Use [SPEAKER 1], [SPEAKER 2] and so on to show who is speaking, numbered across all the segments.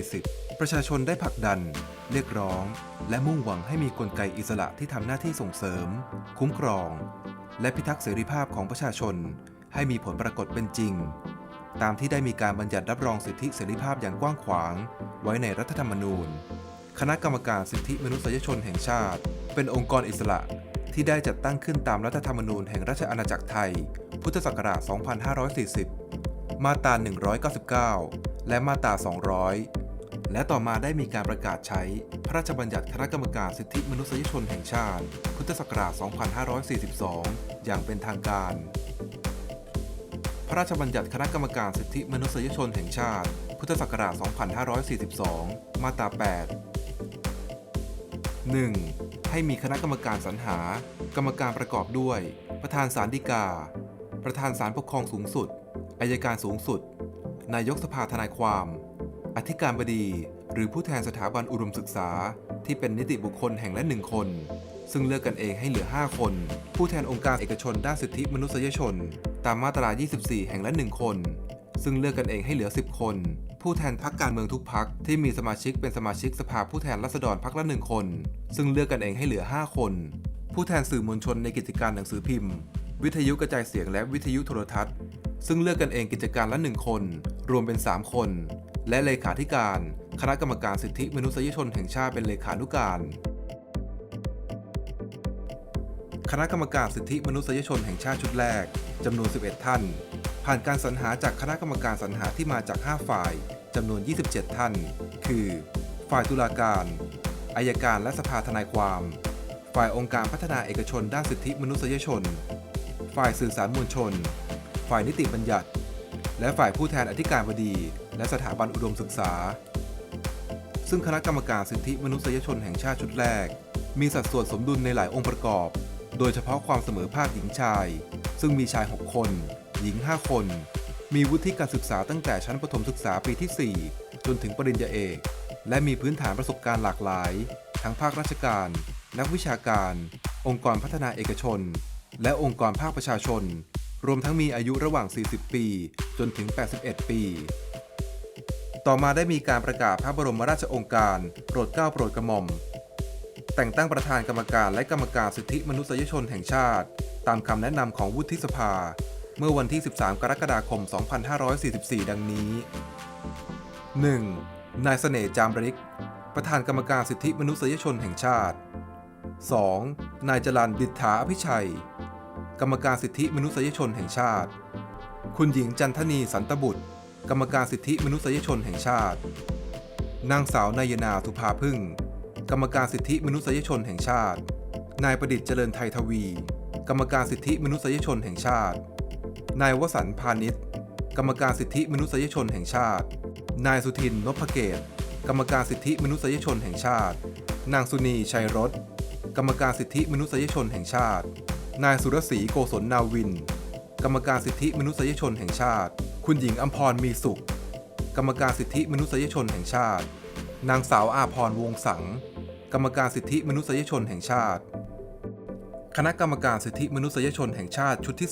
[SPEAKER 1] 40 ประชาชนได้ผลักดัน เรียกร้อง และมุ่งหวังให้มีกลไกอิสระที่ทำหน้าที่ส่งเสริม คุ้มครอง และพิทักษ์เสรีภาพของประชาชน ให้มีผลปรากฏเป็นจริง ตามที่ได้มีการบัญญัติรับรองสิทธิเสรีภาพอย่างกว้างขวาง ไว้ในรัฐธรรมนูญ คณะกรรมการสิทธิมนุษยชนแห่งชาติ เป็นองค์กรอิสระที่ได้จัดตั้งขึ้นตามรัฐธรรมนูญแห่งราชอาณาจักรไทย พุทธศักราช 2540 มาตรา 199 และมาตรา 200 และต่อมาได้มีการประกาศใช้ พระราชบัญญัติคณะกรรมการสิทธิมนุษยชนแห่งชาติ พุทธศักราช 2542 อย่างเป็นทางการ พระราชบัญญัติคณะกรรมการสิทธิมนุษยชนแห่งชาติ พุทธศักราช 2542 มาตรา 8 1. ให้มีคณะกรรมการสรรหา กรรมการประกอบด้วย ประธานศาลฎีกา ประธานศาลปกครองสูงสุด อายการสูงสุด นายกสภาทนายความ อธิการบดี หรือผู้แทนสถาบันอุดมศึกษา ที่เป็นนิติบุคคลแห่งละหนึ่งคน ซึ่งเลือกกันเองให้เหลือ 5 คน ผู้แทนองค์การเอกชนด้านสิทธิมนุษยชน ตามมาตรา 24 แห่งละ1คน ซึ่งเลือกกันเองให้เหลือ 10 คน ผู้แทนพักการเมืองทุกพักที่มีสมาชิกเป็นสมาชิกสภาผู้แทนราษฎรพักละหนึ่งคน ซึ่งเลือกกันเองให้เหลือ 5 คน ผู้แทนสื่อมวลชนในกิจการหนังสือพิมพ์ วิทยุกระจายเสียงและวิทยุโทรทัศน์ ซึ่งเลือกกันเองกิจการละหนึ่งคน รวมเป็น 3 คน และเลขาธิการ คณะกรรมการสิทธิมนุษยชนแห่งชาติเป็นเลขานุการ คณะกรรมการสิทธิมนุษยชนแห่งชาติชุดแรกจำนวน 11 ท่าน ผ่านการสรรหาจากคณะกรรมการสรรหาที่มาจาก 5 ฝ่ายจำนวน 27 ท่าน คือ ฝ่ายตุลาการอายการและสภาทนายความ ฝ่ายองค์การพัฒนาเอกชนด้านสิทธิมนุษยชน ฝ่ายสื่อสารมวลชน ฝ่ายนิติบัญญัติ และฝ่ายผู้แทนอธิการบดี และสถาบันอุดมศึกษา ซึ่งคณะกรรมการสิทธิมนุษยชนแห่งชาติชุดแรก มีสัดส่วนสมดุลในหลายองค์ประกอบ โดยเฉพาะความเสมอภาคหญิงชาย ซึ่งมีชาย 6 คน หญิง 5 คน มีวุฒิการศึกษาตั้งแต่ชั้นประถมศึกษาปีที่ 4 จนถึงปริญญาเอก และมีพื้นฐานประสบการณ์หลากหลาย ทั้งภาคราชการ นักวิชาการ องค์กรพัฒนาเอกชน และองค์กรภาคประชาชน รวมทั้งมีอายุระหว่าง 40 ปี จนถึง 81 ปี ต่อมาได้มีการประกาศพระบรมราชองค์การ โปรดเกล้าโปรดกระหม่อม แต่งตั้งประธานกรรมการและกรรมการสิทธิมนุษยชนแห่งชาติ ตามคำแนะนำของวุฒิสภา เมื่อวันที่ 13 กรกฎาคม 2544 ดังนี้ 1. นายเสน่ห์จามริก ประธานกรรมการสิทธิมนุษยชนแห่งชาติ 2. นายจรันดิษฐาอภิชัย กรรมการสิทธิมนุษยชนแห่งชาติ คุณหญิงจันทนีสันตบุตร กรรมการสิทธิมนุษยชนแห่งชาติ นางสาวนายนาทุภาพึ่ง กรรมการสิทธิมนุษยชนแห่งชาติ นายประดิษฐ์เจริญไทยทวี กรรมการสิทธิมนุษยชนแห่งชาติ นายวสันต์พาณิชย์ กรรมการสิทธิมนุษยชนแห่งชาติ นายสุทินนพเกตกรรมการสิทธิมนุษยชนแห่งชาติ นางสุนีชัยรสกรรมการสิทธิมนุษยชนแห่งชาติ นายสุรศรีโกศลนาวิน กรรมการสิทธิมนุษยชนแห่งชาติ คุณหญิงอัมพรมีสุข กรรมการสิทธิมนุษยชนแห่งชาติ นางสาวอาพรวงสัง กรรมการสิทธิมนุษยชนแห่งชาติ คณะกรรมการสิทธิมนุษยชนแห่งชาติชุดที่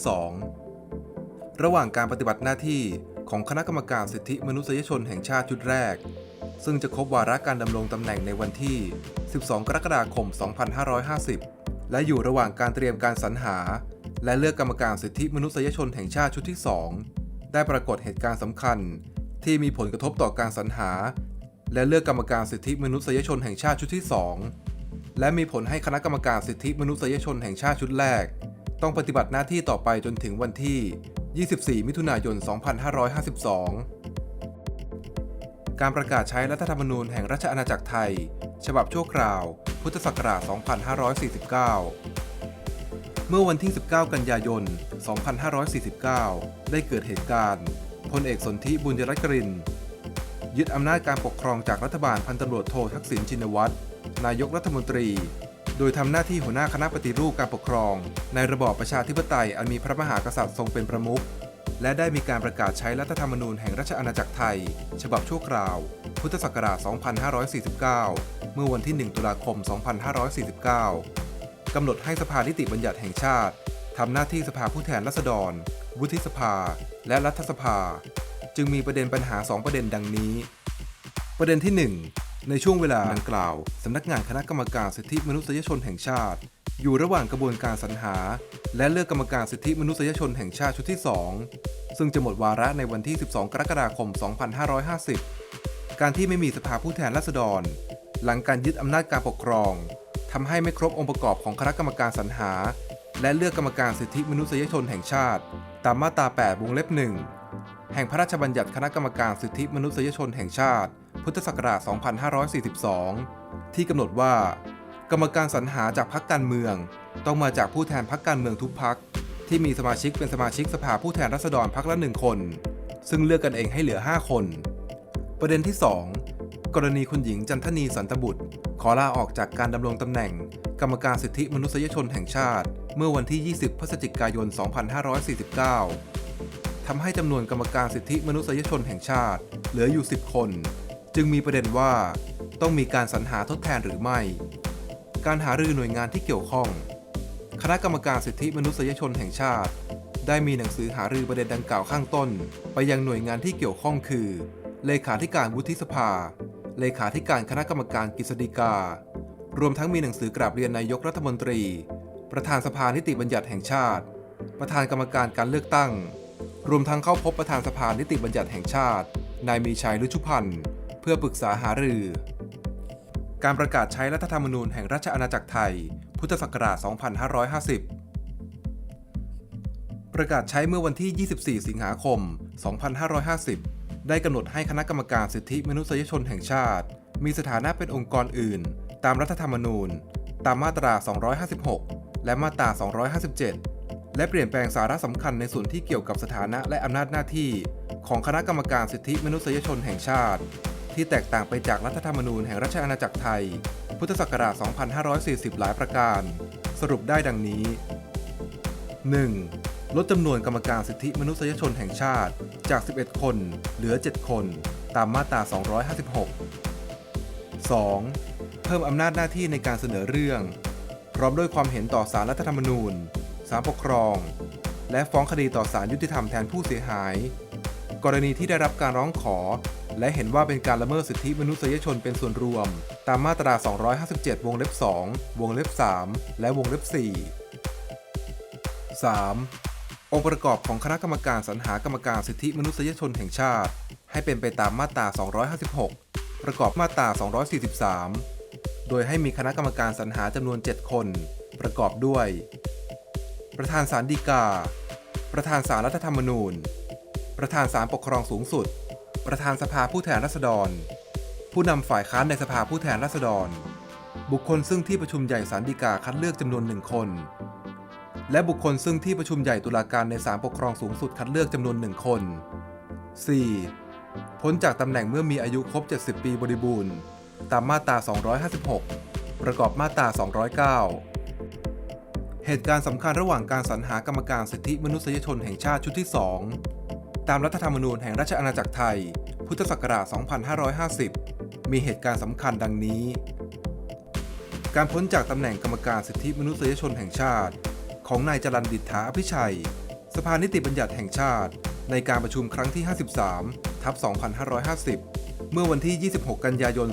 [SPEAKER 1] 2 ระหว่างการปฏิบัติหน้าที่ของคณะกรรมการสิทธิมนุษยชนแห่งชาติชุดแรก ซึ่งจะครบวาระการดำรงตำแหน่งในวันที่ 12 กรกฎาคม 2550 และอยู่ระหว่างการเตรียมการสรรหา และเลือกกรรมการสิทธิมนุษยชนแห่งชาติชุดที่ 2 ได้ปรากฏเหตุการณ์สำคัญ ที่มีผลกระทบต่อการสรรหา และเลือกกรรมการสิทธิมนุษยชนแห่งชาติชุดที่ 2 และมีผลให้คณะกรรมการสิทธิมนุษยชนแห่งชาติชุดแรก ต้องปฏิบัติหน้าที่ต่อไปจนถึงวันที่ 24 มิถุนายน 2552 การประกาศใช้รัฐธรรมนูญแห่งราชอาณาจักรไทย ฉบับชั่วคราว พุทธศักราช 2549 เมื่อวันที่ 19 กันยายน 2549 ได้เกิดเหตุการณ์พลเอกสนธิบุญยรัตน์กรินยึดอำนาจการปกครองจากรัฐบาลพันตำรวจโททักษิณชินวัตร นายกรัฐมนตรี โดยทำหน้าที่หัวหน้าคณะปฏิรูปการปกครอง ในระบอบประชาธิปไตยอันมีพระมหากษัตริย์ทรงเป็นประมุข และได้มีการประกาศใช้รัฐธรรมนูญแห่งราชอาณาจักรไทย ฉบับชั่วคราว พุทธศักราช 2549 เมื่อวันที่ 1 ตุลาคม 2549 กำหนดให้สภานิติบัญญัติแห่งชาติทำหน้าที่สภาผู้แทนราษฎร วุฒิสภา และรัฐสภา จึงมีประเด็นปัญหา 2 ประเด็นดังนี้ ประเด็นที่ 1 ในช่วงเวลาดังกล่าวสำนักงานคณะกรรมการสิทธิมนุษยชนแห่งชาติ อยู่ระหว่างกระบวนการสรรหา และเลือกกรรมการสิทธิมนุษยชนแห่งชาติชุดที่ 2 ซึ่งจะหมดวาระในวันที่ 12 กรกฎาคม 2550 การที่ไม่มีสภาผู้แทนราษฎร หลังการยึดอำนาจการปกครองทำให้ไม่ครบองค์ประกอบของคณะกรรมการสรรหา และเลือกกรรมการสิทธิมนุษยชนแห่งชาติ ตามมาตรา 8 วงเล็บ1แห่งพระราชบัญญัติคณะกรรมการสิทธิมนุษยชนแห่งชาติ พุทธศักราช 2542 ที่กำหนดว่า กรรมการสรรหาจากพรรคการเมือง ต้องมาจากผู้แทนพรรคการเมืองทุกพรรคที่มีสมาชิกเป็นสมาชิกสภาผู้แทนราษฎรพรรคละหนึ่งคน ซึ่งเลือกกันเองให้เหลือ 5 คน ประเด็นที่ 2 กรณีคุณหญิงจันทนีสันตบุตร ขอลาออกจากการดำรงตำแหน่ง กรรมการสิทธิมนุษยชนแห่งชาติ เมื่อวันที่ 20 พฤศจิกายน 2549 ทำให้จำนวนกรรมการสิทธิมนุษยชนแห่งชาติ เหลืออยู่ 10 คน จึงมีประเด็นว่าต้องมีการสรรหาทดแทนหรือไม่ การหารือหน่วยงานที่เกี่ยวข้อง คณะกรรมการสิทธิมนุษยชนแห่งชาติ ได้มีหนังสือหารือประเด็นดังกล่าวข้างต้น ไปยังหน่วยงานที่เกี่ยวข้องคือ เลขาธิการวุฒิสภา เลขาธิการคณะกรรมการกฤษฎีกา รวมทั้งมีหนังสือกราบเรียนนายกรัฐมนตรี ประธานสภานิติบัญญัติแห่งชาติ ประธานกรรมการการเลือกตั้ง รวมทั้งเข้าพบประธานสภานิติบัญญัติแห่งชาติ นายมีชัยฤชุพันธ์ เพื่อปรึกษาหารือ การประกาศใช้รัฐธรรมนูญแห่งราชอาณาจักรไทย พุทธศักราช 2550 ประกาศใช้เมื่อวันที่ 24 สิงหาคม 2550 ได้กำหนดให้คณะกรรมการสิทธิมนุษยชนแห่งชาติ มีสถานะเป็นองค์กรอื่น ตามรัฐธรรมนูญ ตามมาตรา 256 และมาตรา 257 และเปลี่ยนแปลงสาระสำคัญในส่วนที่เกี่ยวกับสถานะและอำนาจหน้าที่ ของคณะกรรมการสิทธิมนุษยชนแห่งชาติ ที่แตกต่างไปจากรัฐธรรมนูญแห่งราชอาณาจักรไทย พุทธศักราช 2540 หลายประการ สรุปได้ดังนี้ 1. ลดจำนวนกรรมการสิทธิมนุษยชนแห่งชาติจาก 11 คน เหลือ 7 คน ตามมาตรา 256 2. เพิ่มอำนาจหน้าที่ในการเสนอเรื่อง พร้อมด้วยความเห็นต่อสารรัฐธรรมนูญ ศาลปกครอง และฟ้องคดีต่อศาลยุติธรรมแทนผู้เสียหาย กรณีที่ได้รับการร้องขอ และเห็นว่าเป็นการละเมิดสิทธิมนุษยชนเป็นส่วนรวม ตามมาตรา 257 วงเล็บ 2 วงเล็บ 3 และวงเล็บ 4 3. องค์ประกอบของคณะกรรมการสรรหากรรมการสิทธิมนุษยชนแห่งชาติ ให้เป็นไปตามมาตรา 256 ประกอบมาตรา 243 โดยให้มีคณะกรรมการสรรหาจำนวน 7 คน ประกอบด้วย ประธานศาลฎีกา ประธานศาลรัฐธรรมนูญ ประธานศาลปกครองสูงสุด ประธานสภาผู้แทนราษฎร ผู้นำฝ่ายค้านในสภาผู้แทนราษฎร บุคคลซึ่งที่ประชุมใหญ่ศาลฎีกาคัดเลือกจำนวนหนึ่งคน และบุคคลซึ่งที่ประชุมใหญ่ตุลาการในศาลปกครองสูงสุดคัดเลือกจำนวนหนึ่งคน 4. พ้นจากตำแหน่งเมื่อมีอายุครบ 70 ปีบริบูรณ์ ตามมาตรา 256 ประกอบมาตรา 209 เหตุการณ์สำคัญระหว่างการสรรหากรรมการสิทธิมนุษยชนแห่งชาติชุดที่ 2 ตามรัฐธรรมนูญแห่งราชอาณาจักรไทย พุทธศักราช 2550 มีเหตุการณ์สำคัญดังนี้ การพ้นจากตำแหน่งกรรมการสิทธิมนุษยชนแห่งชาติ ของนายจรันดิษฐาอภิชัย สภานิติบัญญัติแห่งชาติ ในการประชุมครั้งที่ 53 ทับ 2550 เมื่อวันที่ 26 กันยายน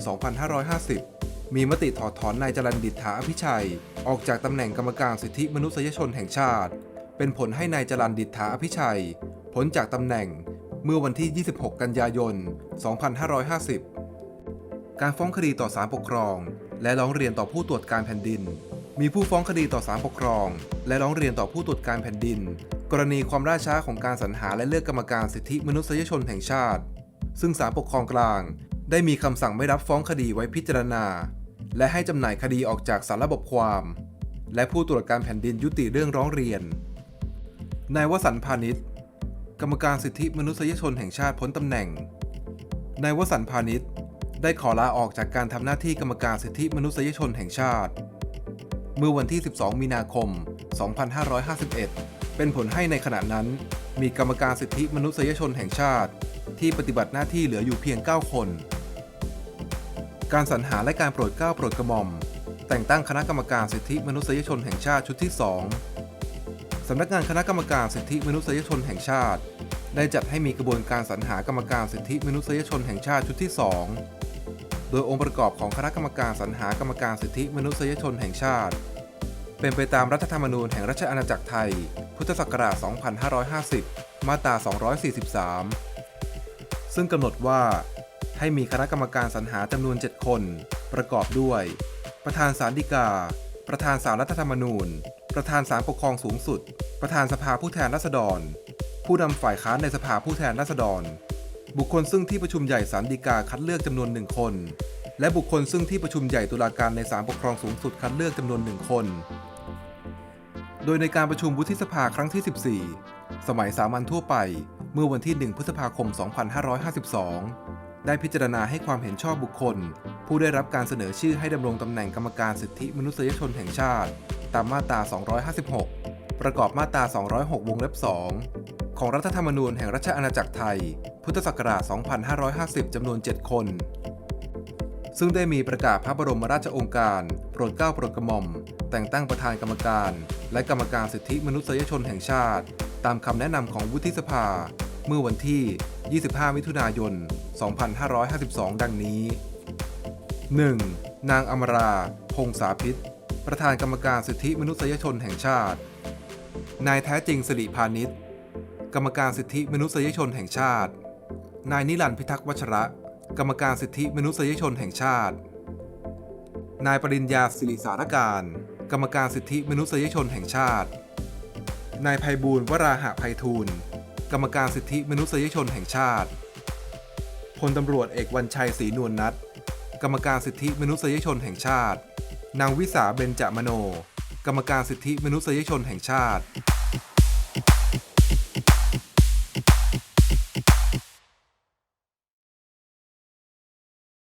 [SPEAKER 1] 2550 มีมติถอดถอนนายจรันดิษฐาอภิชัย ออกจากตำแหน่งกรรมการสิทธิมนุษยชนแห่งชาติ เป็นผลให้นายจรันดิษฐาอภิชัยพ้นจากตำแหน่งเมื่อวันที่ 26 กันยายน 2550 การฟ้องคดีต่อศาลปกครอง และร้องเรียนต่อผู้ตรวจการแผ่นดิน มีผู้ฟ้องคดีต่อศาลปกครอง และร้องเรียนต่อผู้ตรวจการแผ่นดิน กรณีความล่าช้าของการสรรหาและเลือกกรรมการสิทธิมนุษยชนแห่งชาติ ซึ่งศาลปกครองกลาง ได้มีคำสั่งไม่รับฟ้องคดีไว้พิจารณา และให้จำหน่ายคดีออกจากสารระบบความ และผู้ตรวจการแผ่นดินยุติเรื่องร้องเรียนนายวสันพาณิชย์ กรรมการสิทธิมนุษยชนแห่งชาติพ้นตำแหน่งนายวสันพาณิชย์ได้ขอลาออกจากการทำหน้าที่กรรมการสิทธิมนุษยชนแห่งชาติ เมื่อวันที่ 12 มีนาคม 2551 เป็นผลให้ในขณะนั้น มีกรรมการสิทธิมนุษยชนแห่งชาติ ที่ปฏิบัติหน้าที่เหลืออยู่เพียง 9 คน การสรรหาและการโปรดเกล้าโปรดกระหม่อม แต่งตั้งคณะกรรมการสิทธิมนุษยชนแห่งชาติชุดที่ 2 สำนักงานคณะกรรมการสิทธิมนุษยชนแห่งชาติ ได้จัดให้มีกระบวนการสรรหากรรมการสิทธิมนุษยชนแห่งชาติชุดที่ 2 โดยองค์ประกอบของคณะกรรมการสรรหากรรมการสิทธิมนุษยชนแห่งชาติ เป็นไปตามรัฐธรรมนูญแห่งราชอาณาจักรไทย พุทธศักราช 2550 มาตรา 243 ซึ่งกำหนดว่า ให้มีคณะกรรมการสรรหาจำนวน 7 คน ประกอบด้วย ประธานศาลฎีกา ประธานศาลรัฐธรรมนูญ ประธานศาลปกครองสูงสุด ประธานสภาผู้แทนราษฎร ผู้นำฝ่ายค้านในสภาผู้แทนราษฎร บุคคลซึ่งที่ประชุมใหญ่ศาลฎีกาคัดเลือกจำนวนหนึ่งคน และบุคคลซึ่งที่ประชุมใหญ่ตุลาการในศาลปกครองสูงสุดคัดเลือกจำนวนหนึ่งคน โดยในการประชุมวุฒิสภาครั้งที่ 14 สมัยสามัญทั่วไป เมื่อวันที่ 1 พฤษภาคม 2552 ได้พิจารณาให้ความเห็นชอบบุคคล ผู้ได้รับการเสนอชื่อให้ดำรงตำแหน่งกรรมการสิทธิมนุษยชนแห่งชาติ ตามมาตรา 256 ประกอบมาตรา 206 วงเล็บ 2 ของรัฐธรรมนูญแห่งราชอาณาจักรไทย พุทธศักราช 2550 จำนวน 7 คน ซึ่งได้มีประกาศพระบรมราชโองการ โปรดเกล้าโปรดกระหม่อม แต่งตั้งประธานกรรมการ และกรรมการสิทธิมนุษยชนแห่งชาติ ตามคำแนะนำของวุฒิสภา เมื่อวันที่ 25 มิถุนายน 2552 ดังนี้ 1. นางอมรา พงษาพิษ ประธานกรรมการสิทธิมนุษยชนแห่งชาติ นายแท้จริงสิริพานิช กรรมการสิทธิมนุษยชนแห่งชาติ นายนิรันดร์พิทักษ์วัชระ กรรมการสิทธิมนุษยชนแห่งชาติ นายปริญญาสิริสารการ กรรมการสิทธิมนุษยชนแห่งชาติ นายภัยบูลวราหะไพฑูรย์กรรมการสิทธิมนุษยชนแห่งชาติ พลตำรวจเอกวันชัยศรีนวลนัท กรรมการสิทธิมนุษยชนแห่งชาติ นางวิสาเบญจมโน กรรมการสิทธิมนุษยชนแห่งชาติ